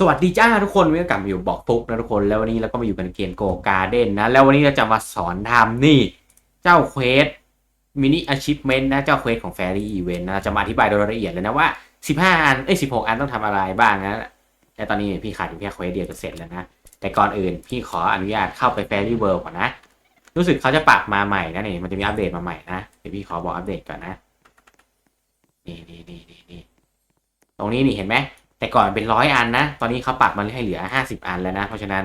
สวัสดีจ้าทุกคนเมื่อกลับมาอยู่บอกฟุกนะทุกคนแล้ววันนี้เราก็มาอยู่กันเกมโกการ์เด้นนะ แล้ววันนี้เราจะมาสอนทำนี่ เจ้าเควสมินิอาชิพเมนต์นะเจ้าเควสของแฟรี่อีเวนต์นะจะมาอธิบายโดยละเอียดเลยนะว่า 15 อันเอ้ย16 อันต้องทำอะไรบ้างนะแต่ตอนนี้พี่ขาดอยู่แค่เควสเดียวจะเสร็จแล้วนะ แต่ก่อนอื่นพี่ขออนุญาตเข้าไปแฟรี่เวิลด์ก่อนนะ รู้สึกเขาจะปรับมาใหม่นะนี่มันจะมีอัปเดตมาใหม่นะเดี๋ยวพี่ขอบอกอัปเดตก่อนนะนี่นี่นี่นี่ตรงนี้นี่เห็นไหม แต่ก่อนเป็นร้อยอันนะ ตอนนี้เขาปรับมันให้เหลือห้าสิบอันแล้วนะ เพราะฉะนั้น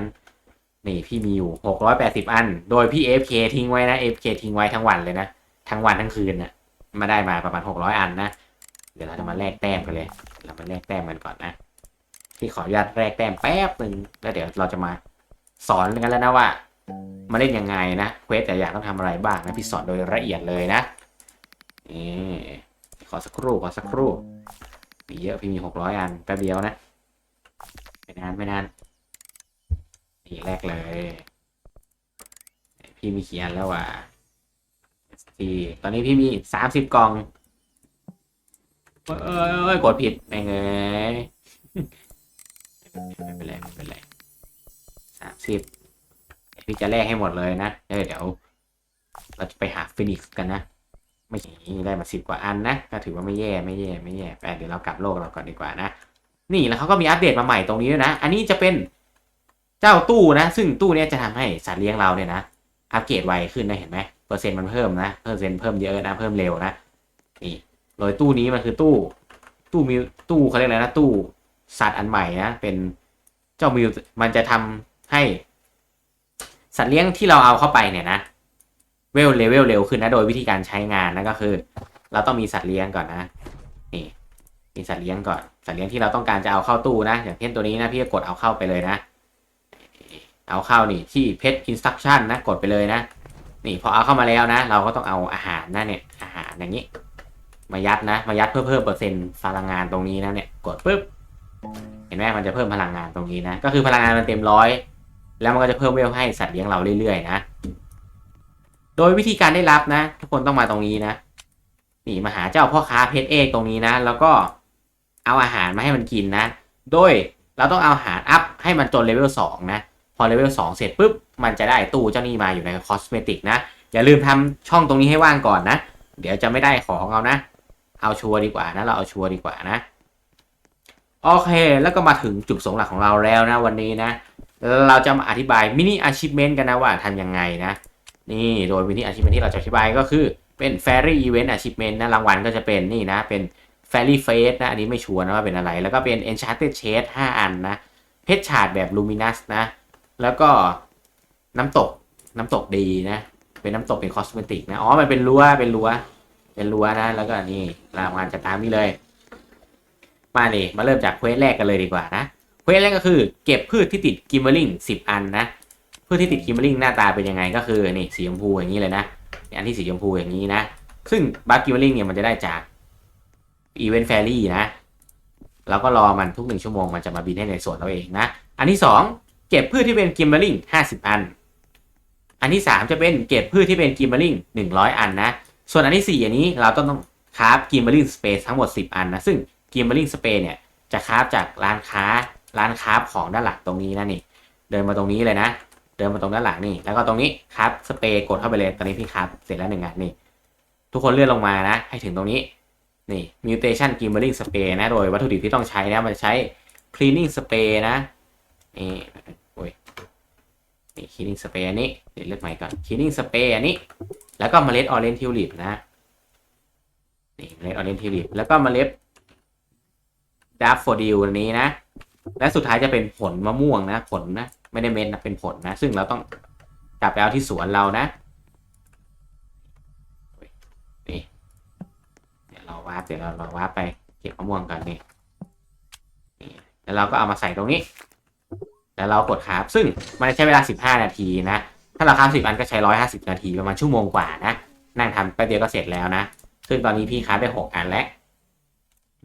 นี่พี่มีอยู่หกร้อยแปดสิบอัน โดยพี่ AFK ทิ้งไว้นะ AFK ทิ้งไว้ทั้งวันเลยนะ ทั้งวันทั้งคืนนะมาได้มาประมาณหกร้อยอันนะ เดี๋ยวเราจะมาแลกแต้มกันเลย เรามาแลกแต้มกันก่อนนะ พี่ขออนุญาตแลกแต้มแป๊บหนึ่งแล้วเดี๋ยวเราจะมาสอนกันแล้วนะว่ามาเล่นยังไงนะเควสแต่อยากต้องทำอะไรบ้างนะพี่สอนโดยละเอียดเลยนะนี่ขอสักครู่ขอสักครู่ มีเยอะพี่มีหกร้อยอันแป๊บเดียวนะไม่นานไม่นานนี่แรกเลย พี่มีกี่อันแล้วว่ะที่ตอนนี้พี่มีสามสิบกล่องเอ้ยเอ้ยกดผิดไม่เงยไม่เป็นไรไม่เป็นไรสามสิบพี่จะแลกให้หมดเลยนะเออเดี๋ยว เราจะไปหาฟินิกซ์กันนะ ไม่ใช่ได้มาสิบกว่าอันนะก็ถือว่าไม่แย่ไม่แย่ไม่แย่แต่เดี๋ยวเรากลับโลกเราก่อนดีกว่านะ นี่แล้วเขาก็มีอัปเดตมาใหม่ตรงนี้ด้วยนะ อันนี้จะเป็นเจ้าตู้นะ ซึ่งตู้เนี้ยจะทำให้สัตว์เลี้ยงเราเนี่ยนะอัปเกรดไวขึ้นนะเห็นไหมเปอร์เซ็นต์มันเพิ่มนะเปอร์เซ็นต์เพิ่มเยอะนะเพิ่มเร็วนะนี่โดยตู้นี้มันคือตู้ ตู้มิวตู้เขาเรียกอะไรนะตู้สัตว์อันใหม่นะเป็นเจ้ามิวมันจะทำให้ สัตว์เลี้ยงที่เราเอาเข้าไปเนี่ยนะ เวลเลเวลเร็วขึ้นนะโดยวิธีการใช้งานนั่นก็คือ เราต้องมีสัตว์เลี้ยงก่อนนะนี่มีสัตว์เลี้ยงก่อน สัตว์เลี้ยงที่เราต้องการจะเอาเข้าตู้นะ อย่างเช่นตัวนี้นะพี่ก็กดเอาเข้าไปเลยนะ เอาเข้านี่ที่เพจอินสต u c ชั่นนะกดไปเลยนะ นี่พอเอาเข้ามาแล้วนะ เราก็ต้องเอาอาหารนะเนี่ยอาหารอย่างนี้ มายัดนะ มายัดเพื่อเพิ่มเปอร์เซ็นต์พลังงานตรงนี้นะเนี่ยกดปุ๊บเห็นไหมมันจะเพิ่มพลังงานตรงนี้นะ ก็คือพลังงานมันเต็มร้อยแล้วมันก็จะเพิ่มเวลให้สัตว์เลี้ยงเราเรื่อยๆนะ โดยวิธีการได้รับนะ ทุกคนต้องมาตรงนี้นะนี่มาหาเจ้าพ่อค้าเพชรเอกตรงนี้นะ แล้วก็เอาอาหารมาให้มันกินนะ โดยเราต้องเอาอาหารอัพให้มันจนเลเวลสองนะ พอเลเวลสองเสร็จปุ๊บมันจะได้ตู้เจ้านี่มาอยู่ในคอสเมติกนะ อย่าลืมทำช่องตรงนี้ให้ว่างก่อนนะ เดี๋ยวจะไม่ได้ของเอานะ เอาชัวร์ดีกว่านะ เราเอาชัวร์ดีกว่านะ โอเค แล้วก็มาถึงจุดสงหลักของเราแล้วนะวันนี้นะ เราจะมาอธิบายมินิอาชีพเมนต์กันนะว่าทำยังไงนะ นี่โดยมินิอาชีพที่เราจะอธิบายก็คือเป็น Fairy Event Achievement นะรางวัลก็จะเป็นนี่นะ เป็น Fairy Face นะ อันนี้ไม่ชัวร์นะว่าเป็นอะไร แล้วก็เป็น Enchanted Shade 5 อันนะ เพชรฉาดแบบ Luminous นะ แล้วก็น้ำตกน้ำตกดีนะ เป็นน้ำตกเป็นคอสเมติกนะ อ๋อ มันเป็นรั้วเป็นรั้วเป็นรั้วนะ แล้วก็นี่รางวัลจะตามนี้เลย มาเลยมาเริ่มจากเควสแรกกันเลยดีกว่านะเควสแรกก็คือ เก็บพืชที่ติดกิมเมอร์ลิงสิบอันนะ พืชที่ติดกิมเมอร์ลิงหน้าตาเป็นยังไงก็คือนี่สีชมพูอย่างนี้เลยนะอันที่สีชมพูอย่างนี้นะ ซึ่งบัคกิมเมอร์ลิงเนี่ยมันจะได้จากอีเวนต์แฟรี่นะเราก็รอมันทุกหนึ่งชั่วโมงมันจะมาบินให้ในส่วนเราเองนะ อันที่สองเก็บพืชที่เป็นกิมเมอร์ลิงห้าสิบอัน อันที่สามจะเป็นเก็บพืชที่เป็นกิมเมอร์ลิงหนึ่งร้อยอันนะ ส่วนอันที่สี่อันนี้เราต้องคราฟกิมเมอร์ลิงสเปซทั้งหมดสิบอันนะ ซึ่งกิมเมอร์ลิงสเปซเนี่ยจะคราฟจากร้านค้าร้านค้าของด้านหลังตรงนี้นะนี่ เดินมาตรงนี้เลยนะ เดินมาตรงด้านหลังนี่ แล้วก็ตรงนี้ครับสเปรย์กดเข้าไปเลย ตอนนี้พี่ครับเสร็จแล้วหนึ่งอันนี่ ทุกคนเลื่อนลงมานะ ให้ถึงตรงนี้ นี่ mutation gimmering spray นะ โดยวัตถุดิบที่ต้องใช้นะ มันจะใช้ cleaning spray นะนี่โอ้ยนี่ cleaning spray อันนี้เดี๋ยวเลือกใหม่ก่อน cleaning spray อันนี้ แล้วก็เมล็ด orange tulip นะนี่เมล็ด orange tulip แล้วก็เมล็ดดาร์ฟโฟดิลอันนี้นะ และสุดท้ายจะเป็นผลมะม่วงนะ ผลนะ ไม่ได้เม็ดนะเป็นผลนะ ซึ่งเราต้องกลับไปเอาที่สวนเรานะนี่เดี๋ยวเราวาร์ปเดี๋ยวเราเราวาร์ปไปเก็บมะม่วงกันนี่นี่แล้วเราก็เอามาใส่ตรงนี้ แล้วเรากดคราฟซึ่งมันใช้เวลา 15 นาทีนะ ถ้าเราคราฟ10 อันก็ใช้ 150 นาทีประมาณชั่วโมงกว่านะ นั่งทำแป๊บเดียวก็เสร็จแล้วนะ ซึ่งตอนนี้พี่คราฟได้ 6 อันแล้ว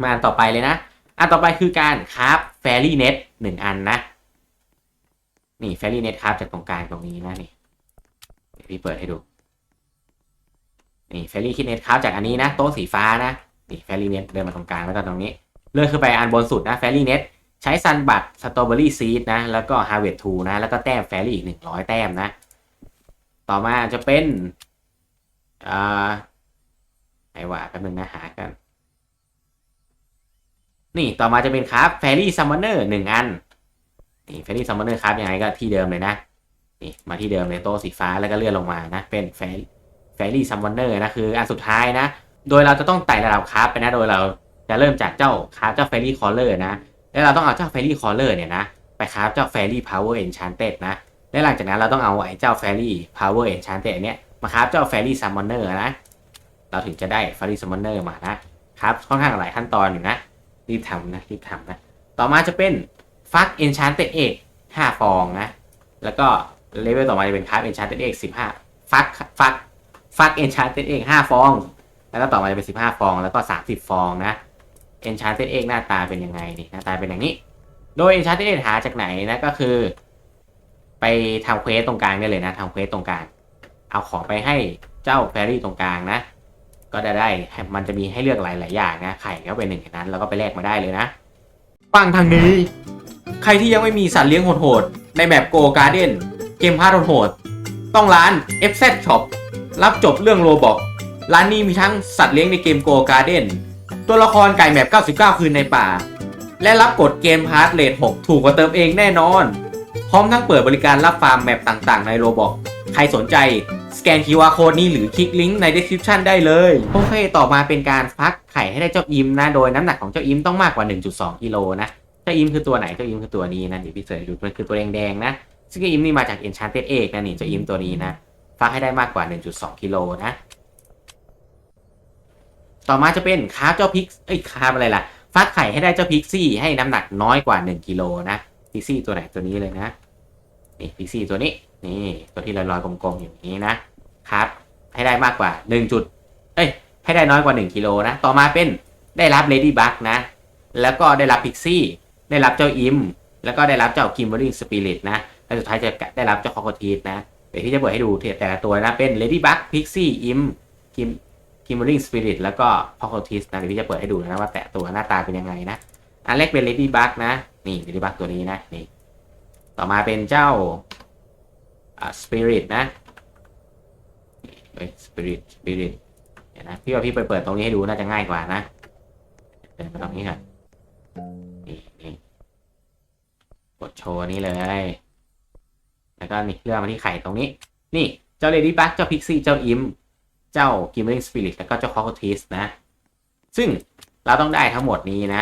มาอันต่อไปเลยนะ อันต่อไปคือการคราฟแฟรี่เน็ตหนึ่งอันนะ นี่แฟรี่เน็ตคราฟจากตรงกลางตรงนี้นะนี่พี่เปิดให้ดู นี่แฟรี่คิดเน็ตคราฟจากอันนี้นะโต๊ะสีฟ้านะนี่แฟรี่เน็ตเดินมาตรงกลางแล้วก็ตรงนี้ เลื่อนขึ้นไปอันบนสุดนะแฟรี่เน็ตใช้ซันบัตสตรอเบอรี่ซีดนะ แล้วก็ฮาร์เวททูนะ แล้วก็แต้มแฟรี่อีกหนึ่งร้อยแต้มนะ ต่อมาจะเป็นอ่าไหนว่าแป๊บนึงนะหากัน นี่ต่อมาจะเป็นครับแฟรี่ซัมมอนเนอร์หนึ่งอัน นี่แฟรี่ซัมมอนเนอร์ครับยังไงก็ที่เดิมเลยนะนี่มาที่เดิมเลยโต๊ะสีฟ้าแล้วก็เลื่อนลงมานะ เป็นแฟแฟรี่ซัมมอนเนอร์นะคืออันสุดท้ายนะ โดยเราจะต้องไต่ระดับคราฟไปนะโดยเราจะเริ่มจากเจ้าคราฟเจ้าแฟรี่คอลเลอร์นะ แล้วเราต้องเอาเจ้าแฟรี่คอลเลอร์เนี่ยนะไปคราฟเจ้าแฟรี่พาวเวอร์เอนชานเต็ดนะและหลังจากนั้นเราต้องเอาไอ้เจ้าแฟรี่พาวเวอร์เอนชานเต็ดเนี้ยมาคราฟเจ้าแฟรี่ซัมมอนเนอร์นะเราถึงจะได้แฟรี่ซัมมอนเนอร์มานะครับค่อนข้างหลายขั้นตอนอยู่นะรีบทำนะรีบทำนะต่อมาจะเป็น ฟักเอนชานเต็ดเอกห้าฟองนะ แล้วก็เลเวลต่อมาจะเป็นคราฟเอนชานเต็ดเอกสิบห้าฟักฟักฟักเอนชานเต็ดเอกห้าฟอง แล้วก็ต่อมาจะเป็นสิบห้าฟอง แล้วก็สามสิบฟองนะ Enchanted Egg หน้าตาเป็นยังไงนี่หน้าตาเป็นอย่างนี้ โดย Enchanted Egg หาจากไหนนะก็คือ ไปทำเควสตรงกลางได้เลยนะทำเควสตรงกลาง เอาของไปให้เจ้าแฟรี่ตรงกลางนะก็จะได้ มันจะมีให้เลือกหลาย ๆ อย่างนะ ไข่ก็เป็นหนึ่งในนั้น แล้วก็ไปแลกมาได้เลยนะ ฟังทางนี้ ใครที่ยังไม่มีสัตว์เลี้ยงโหดๆในแบบโกการ์เดนเกมพาร์ทโหดๆต้องร้าน FZ Shop รับจบเรื่องโรบอกร้านนี้มีทั้งสัตว์เลี้ยงในเกมโกการ์เดนตัวละครไก่แมป99 คืนในป่า และรับกดเกมพาร์ทเลท6ถูกกว่าเติมเองแน่นอน พร้อมทั้งเปิดบริการรับฟาร์มแมปต่างๆ ในโรบอกใครสนใจสแกน QR Code นี้หรือคลิกลิงก์ใน description ได้เลย โอเค ต่อมาเป็นการฟักไข่ให้ได้เจ้าอิมนะ โดยน้ำหนักของเจ้าอิมต้องมากกว่า 1.2 กิโลนะ จ้าอิมคือตัวไหนเจ้าอิมคือตัวนี้นะเดี๋ยวพี่เสิร์ชดูมันคือตัวแดงๆนะ ซึ่งเจ้าอิมนี่มาจาก Enchanted Egg นะนี่เจ้าอิมตัวนี้นะฟักให้ได้มากกว่า 1.2กิโลนะ ต่อมาจะเป็นคาร์ฟเจ้าพิกเอ้ยคาร์ฟอะไรล่ะฟักไข่ให้ได้เจ้าพิกซี่ให้น้ำหนักน้อยกว่า 1กิโลนะพิกซี่ตัวไหนตัวนี้เลยนะนี่พิกซี่ตัวนี้นี่ตัวที่ลอยๆกลมๆอย่างนี้นะครับให้ได้มากกว่า1จุดเอ้ยให้ได้น้อยกว่า 1กิโลนะ ต่อมาเป็นได้รับเลดี้บักนะ แล้วก็ได้รับพิกซี่ ได้รับเจ้าอิม แล้วก็ได้รับเจ้าคิมเบอรี่สปิริตนะและสุดท้ายจะได้รับเจ้าคอคทีสนะเดี๋ยวพี่จะเปิดให้ดูแต่ละตัวนะเป็นเลดี้บักพิกซี่อิมคิมคิมเบอรี่สปิริตแล้วก็พอคทิสนะเดี๋ยวพี่จะเปิดให้ดูนะว่าแต่ตัวหน้าตาเป็นยังไงนะอันแรกเป็นเลดี้บักนะนี่เลดี้บักตัวนี้นะนี่ต่อมาเป็นเจ้าอ่าสปิริตนะเฮ้ยสปิริตสปิริตเดี๋ยวนะพี่ว่าพี่ไปเปิดตรงนี้ให้ดูน่าจะง่ายกว่านะเดินตรงนี้ก่อน กดโชว์นี้เลย แล้วก็นี่เลื่อนมาที่ไข่ตรงนี้ นี่เจ้าเลดี้บักเจ้าพิกซี่ เจ้าอิม เจ้า g i m m e r i n g Spirit แล้วก็เจ้า c o c k o t i s นะ ซึ่งเราต้องได้ทั้งหมดนี้นะ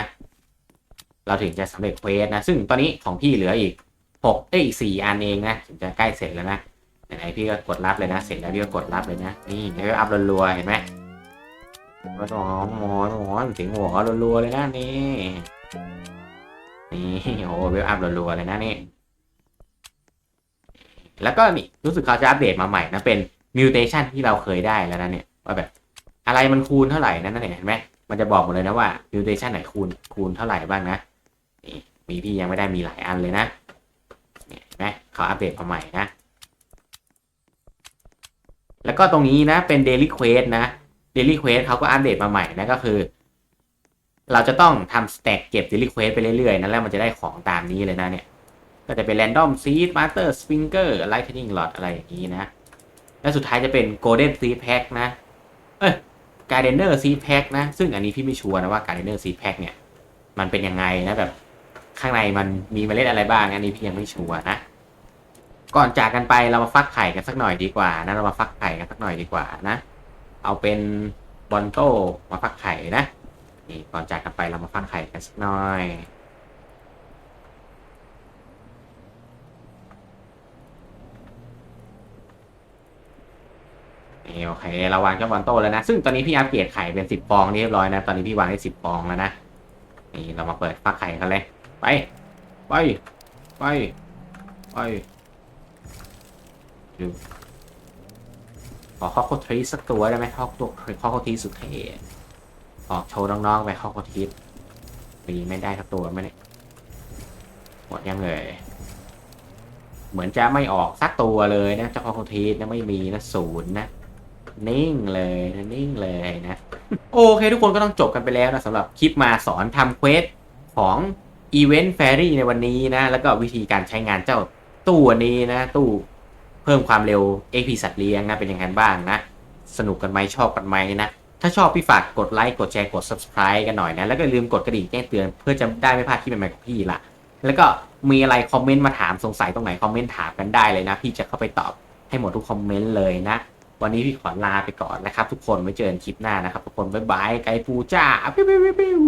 เราถึงจะสำเร็จเควสนะ ซึ่งตอนนี้ของพี่เหลืออีกหกเอ้ยสี่อันเองนะถึงจะใกล้เสร็จแล้วนะไหนๆพี่ก็กดรับเลยนะ เสร็จแล้วพี่ก็กดรับเลยนะ นี่เดี๋ยวอัพรัวๆเห็นไหมหมอหมอหมอเสียงหัวรัวๆเลยนะนี่ นี่โอ้เวลอัพรัวๆเลยนะนี่ แล้วก็นี่รู้สึกเขาจะอัปเดตมาใหม่นะเป็นมิวเทชันที่เราเคยได้แล้วนะเนี่ยว่าแบบอะไรมันคูณเท่าไหร่นั่นเห็นไหมมันจะบอกหมดเลยนะว่ามิวเทชันไหนคูณคูณเท่าไหร่บ้างนะนี่มีพี่ยังไม่ได้มีหลายอันเลยนะเนี่ยเห็นไหมเขาอัปเดตมาใหม่นะแล้วก็ตรงนี้นะเป็น Daily Quest นะ Daily Quest เขาก็อัปเดตมาใหม่นะก็คือ เราจะต้องทำสแต็กเก็บ Daily Quest ไปเรื่อยๆนะแล้วมันจะได้ของตามนี้เลยนะเนี่ย ก็จะเป็น Random Seed Master Springer Lightning Rod อะไรอย่างนี้นะ และสุดท้ายจะเป็น Golden Seed Pack นะ เอ้ย Gardener Seed Pack นะ ซึ่งอันนี้พี่ไม่ชัวร์นะว่า Gardener Seed Pack เนี่ย มันเป็นยังไงนะแบบข้างในมันมีเมล็ดอะไรบ้าง อันนี้พี่ยังไม่ชัวร์นะ ก่อนจากกันไปเรามาฟักไข่กันสักหน่อยดีกว่านะเรามาฟักไข่กันสักหน่อยดีกว่านะ เอาเป็นบอนโตมาฟักไข่นะ ก่อนจากกันไปเรามาฟักไข่กันสักหน่อยนี่โอเคเราวางเจ้าบอลโตแล้วนะ ซึ่งตอนนี้พี่อัปเกรดไข่เป็นสิบฟองเรียบร้อยนะ ตอนนี้พี่วางได้สิบฟองแล้วนะ นี่เรามาเปิดฟักไข่กันเลย ไป ไป ไป ไปดูขอข้อโคทรีสักตัวได้ไหมข้อตัวข้อโคทรีสุดเท่ ออกโชว์น้องๆไปข้อโคทรีมีไม่ได้สักตัวไมเนี่ยหมดยังเลยเหมือนจะไม่ออกสักตัวเลยนะเจ้าขอโคทรีนะไม่มีนะศูนย์นะนิ่งเลยนะนิ่งเลยนะโอเค ทุกคนก็ต้องจบกันไปแล้วนะสำหรับคลิปมาสอนทำเควสของอีเวนต์แฟรี่ในวันนี้นะ แล้วก็วิธีการใช้งานเจ้าตู้อันนี้นะ ตู้เพิ่มความเร็ว AP สัตว์เลี้ยงนะเป็นยังไงบ้างนะ สนุกกันไหมชอบกันไหมนะ ถ้าชอบพี่ฝากกดไลค์กดแชร์กด subscribe กันหน่อยนะ แล้วก็ลืมกดกระดิ่งแจ้งเตือนเพื่อจะได้ไม่พลาดคลิปใหม่ๆของพี่ละแล้วก็มีอะไรคอมเมนต์มาถามสงสัยตรงไหนคอมเมนต์ถามกันได้เลยนะ พี่จะเข้าไปตอบให้หมดทุกคอมเมนต์เลยนะ วันนี้พี่ขอลาไปก่อนนะครับ ทุกคนไว้เจอกันคลิปหน้านะครับทุกคนบ๊ายบายไกปูจ้าปิ้วปิ้วปิ้ว